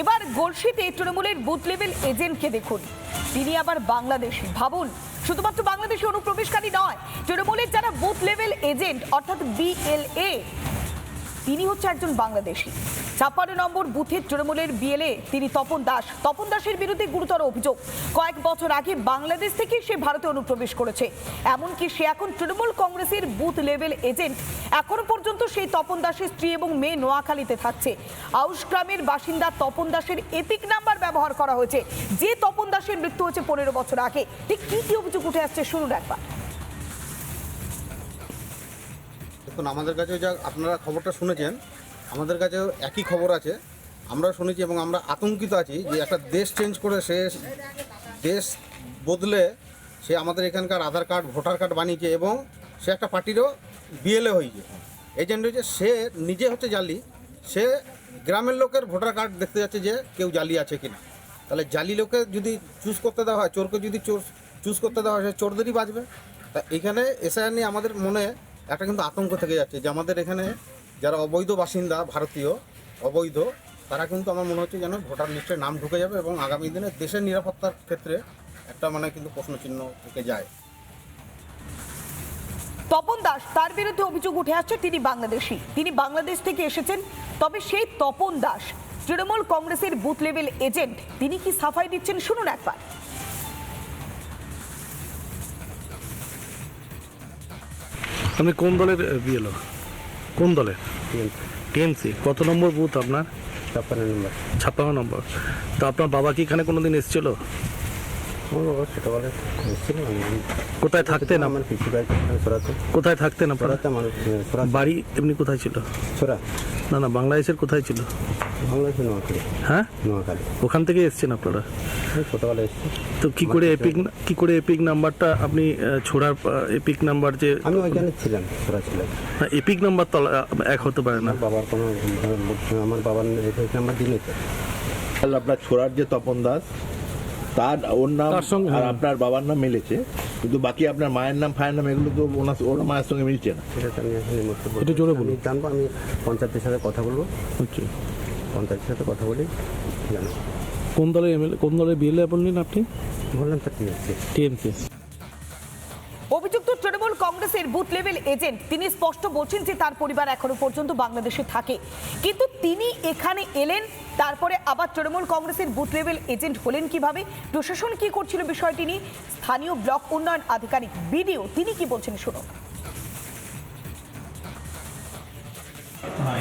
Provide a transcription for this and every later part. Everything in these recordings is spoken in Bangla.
এবার গলসিতে তৃণমূলের বুথ লেভেল এজেন্টকে দেখুন। তিনি আবার বাংলাদেশি। ভাবুন, শুধুমাত্র বাংলাদেশি অনুপ্রবেশকারী নয়, তৃণমূলের যারা বুথ লেভেল এজেন্ট, অর্থাৎ বিএলএ তিনি হচ্ছে একজন বাংলাদেশি। ছাপ্পান্ন নম্বর বুথের তৃণমূলের বিএলএ, তিনি তপন দাস। তপন দাসের বিরুদ্ধে গুরুতর অভিযোগ। কয়েক বছর আগে বাংলাদেশ থেকে সে ভারতে অনুপ্রবেশ করেছে। এমনকি সে এখন তৃণমূল কংগ্রেসের বুথ লেভেল এজেন্ট। এখনও পর্যন্ত সেই তপন দাসের স্ত্রী এবং মেয়ে নোয়াখালীতে থাকছে। আউশ গ্রামের বাসিন্দা তপন দাসের এপিক নাম্বার ব্যবহার করা হয়েছে। যে তপন দাসের মৃত্যু হয়েছে পনেরো বছর আগে। ঠিক কি কি অভিযোগ উঠে আসছে শুনুন একবার। দেখুন, আমাদের কাছে যা আপনারা খবরটা শুনেছেন আমাদের কাছেও একই খবর আছে। আমরা শুনেছি এবং আমরা আতঙ্কিত আছি যে একটা দেশ চেঞ্জ করে সে দেশ বদলে সে আমাদের এখানকার আধার কার্ড, ভোটার কার্ড বানিয়েছে এবং সে একটা পার্টিরও বিএলএ হয়েছে। এজেন্ট হয়েছে সে নিজে হচ্ছে জালি, সে গ্রামের লোকের ভোটার কার্ড দেখতে যাচ্ছে যে কেউ জালি আছে কিনা। তাহলে জালি লোকে যদি চুজ করতে দেওয়া হয়, চোরকে যদি চোর চুজ করতে দেওয়া হয়, সে চোরদেরই বাঁচবে। তা এখানে এসআইআর নিয়ে আমাদের মনে একটা কিন্তু আতঙ্ক থেকে যাচ্ছে যে আমাদের এখানে যারা অবৈধ বাসিন্দা ভারতীয় অবৈধ তারা কিন্তু আমার মনে হচ্ছে যেন ভোটার লিস্টে নাম ঢুকে যাবে এবং আগামী দিনে দেশের নিরাপত্তার ক্ষেত্রে একটা মানে কিন্তু প্রশ্নচিহ্ন থেকে যায়। তপন দাস তার বিরুদ্ধে অভিযোগ উঠে আসছে তিনি বাংলাদেশি। তিনি বাংলাদেশ থেকে এসেছেন তবে সেই তপন দাস তৃণমূল কংগ্রেসের বুথ লেভেল এজেন্ট তিনি কি সাফাই দিচ্ছেন? শুনুন একবার। আপনি কোন দলের বিএলও? কোন দলের টিএমসি কত নম্বর বুথ আপনার? ছাপ্পান্ন নম্বর। ছাপ্পান্ন নম্বর। তো আপনার বাবা কি এখানে কোনোদিন এসেছিল? আমার বাবা এসেছিল কোথায় থাকতেন আমার পিসি বাড়ি সরাতে। কোথায় থাকতেন আপনার? বাড়ি এমনি কোথায় ছিল? সরা না না বাংলাদেশের কোথায় ছিল? বাংলাদেশে নোয়াখালী। হ্যাঁ? নোয়াখালী। ওখান থেকে এসেছেন আপনারা? ছোটোবেলা এসেছি। তো কি করে এপিক কি করে এপিক নাম্বারটা আপনি ছোড়ার এপিক নাম্বার যে আমি ওইখানে ছিলাম সরা ছিলাম। এপিক নাম্বার তো এক হতে পারে না। বাবার কোনো আমার বাবার রেফারেন্স নাম্বার দিলে তাহলে আপনার ছোড়ার যে তপন দাস তার ওর নাম সঙ্গে, আর হ্যাঁ। আপনার বাবার নাম মিলেছে। কিন্তু বাকি আপনার মায়ের নাম ফায়ের নাম এগুলো তো ওনার ওরা মায়ের সঙ্গে মিলছে না। সেটা তো আমি এখন মুহূর্তে জোরে বলুন। জানব আমি পঞ্চায়েতের সাথে কথা বলব। হচ্ছে পঞ্চায়েতের সাথে কথা বলি জানো কোন দলের এমএলএ কোন দলের বিএলএ বললেন আপনি? বললেন তো টিএমসি। আছে টিএমসি। অভিযুক্ত তৃণমূল কংগ্রেসের বুথ লেভেল এজেন্ট। তিনি স্পষ্ট বলছেন যে তার পরিবার এখনও পর্যন্ত বাংলাদেশে থাকে। কিন্তু তিনি এখানে এলেন, তারপরে আবার তৃণমূল কংগ্রেসের বুথ লেভেল এজেন্ট হলেন কীভাবে? প্রশাসন কি করছিল বিষয়টি নিয়ে? স্থানীয় ব্লক উন্নয়ন আধিকারিক বিডিও, তিনি কি বলছেন শুনুন।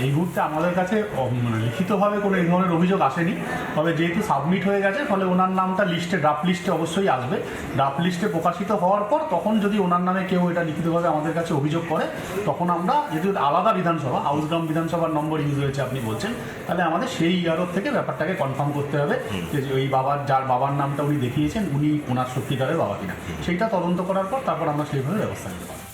এই মুহূর্তে আমাদের কাছে মানে লিখিতভাবে কোনো এই ধরনের অভিযোগ আসেনি। তবে যেহেতু সাবমিট হয়ে গেছে ফলে ওনার নামটা লিস্টে ড্রাফট লিস্টে অবশ্যই আসবে। ড্রাফট লিস্টে প্রকাশিত হওয়ার পর তখন যদি ওনার নামে কেউ এটা লিখিতভাবে আমাদের কাছে অভিযোগ করে তখন আমরা যেহেতু আলাদা বিধানসভা আউসগ্রাম বিধানসভার নম্বর ইউজ হয়েছে আপনি বলছেন তাহলে আমাদের সেই ইয়ারর থেকে ব্যাপারটাকে কনফার্ম করতে হবে যে ওই বাবার যার বাবার নামটা উনি দেখিয়েছেন উনি ওনার সত্যিকারের বাবা কিনা। সেইটা তদন্ত করার পর তারপর আমরা সেইভাবে ব্যবস্থা নিতে পারব।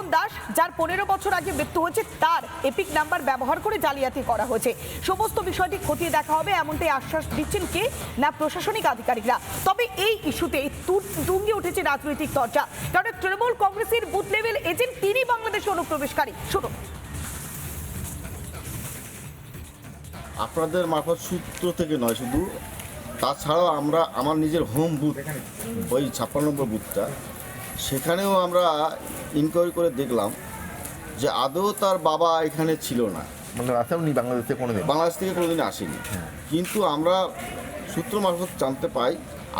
তপন দাস, যার পনেরো বছর আগে মৃত্যু হয়েছে, তার এপিক নাম্বার ব্যবহার করে জালিয়াতি করা হয়েছে। সমস্ত বিষয়টি খতিয়ে দেখা হবে, এমনটাই আশ্বাস দিচ্ছেন কে? না, প্রশাসনিক আধিকারিকরা। তবে এই ইস্যুতে তুঙ্গে উঠেছে রাজনৈতিক চর্চা। কারণ তৃণমূল কংগ্রেসের বুথ লেভেল এজেন্ট তিনি বাংলাদেশে অনুপ্রবেশকারী। শুনুন। আপনাদের মারফত সূত্র থেকে নয় শুধু, তাছাড়াও আমরা, আমার নিজের হোম বুথ ওই ছাপ্পান্ন নম্বর বুথটা সেখানেও আমরা ইনকোয়ারি করে দেখলাম যে আদৌ তার বাবা এখানে ছিল না। মানে আসেননি বাংলাদেশে কোনো দিন বাংলাদেশ থেকে কোনোদিন আসেনি। কিন্তু আমরা সূত্র মারফত জানতে পাই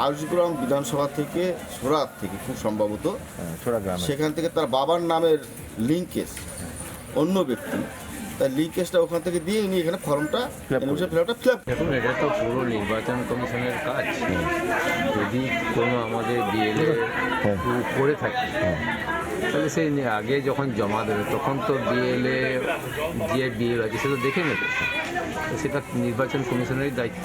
আরশগ্রাম বিধানসভা থেকে সোরাত থেকে খুব সম্ভবত গ্রামে। সেখান থেকে তার বাবার নামের লিঙ্কেজ অন্য ব্যক্তি। তার লিঙ্কেজটা ওখান থেকে দিয়ে উনি এখানে ফর্মটা করে। ফিল আপ দেখুন এটা তো পুরো নির্বাচন কমিশনের কাজ। যদি কোনো আমাদের বিএলএ করে থাকে তাহলে সেই আগে যখন জমা দেবে তখন তো বিএলএ যে বিএল আছে সে তো দেখে নেবে। সেটা নির্বাচন কমিশনেরই দায়িত্ব।